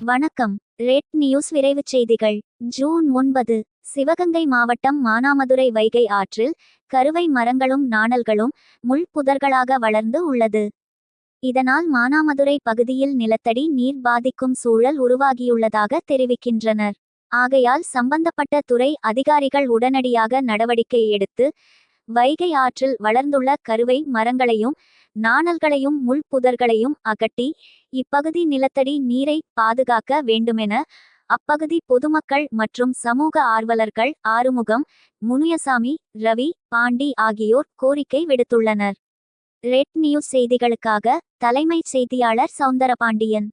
வணக்கம். Red news விரைவு செய்திகள். ஜூன் ஒன்பது சிவகங்கை மாவட்டம் மானாமதுரை வைகை ஆற்றில் கருவை மரங்களும் நாணல்களும் முள் புதர்களாக வளர்ந்து உள்ளது. இதனால் மானாமதுரை பகுதியில் நிலத்தடி நீர் பாதிக்கும் சூழல் உருவாகியுள்ளதாக தெரிவிக்கின்றனர். ஆகையால் சம்பந்தப்பட்ட துறை அதிகாரிகள் உடனடியாக நடவடிக்கை எடுத்து வைகை ஆற்றில் வளர்ந்துள்ள கருவை மரங்களையும் நாணல்களையும் முள் புதர்களையும் அகட்டி இப்பகுதி நிலத்தடி நீரை பாதுகாக்க வேண்டுமென அப்பகுதி பொதுமக்கள் மற்றும் சமூக ஆர்வலர்கள் ஆறுமுகம் முனியசாமி ரவி பாண்டி ஆகியோர் கோரிக்கை விடுத்துள்ளனர். ரெட் நியூஸ் செய்திகளுக்காக தலைமைச் செய்தியாளர் சவுந்தரபாண்டியன்.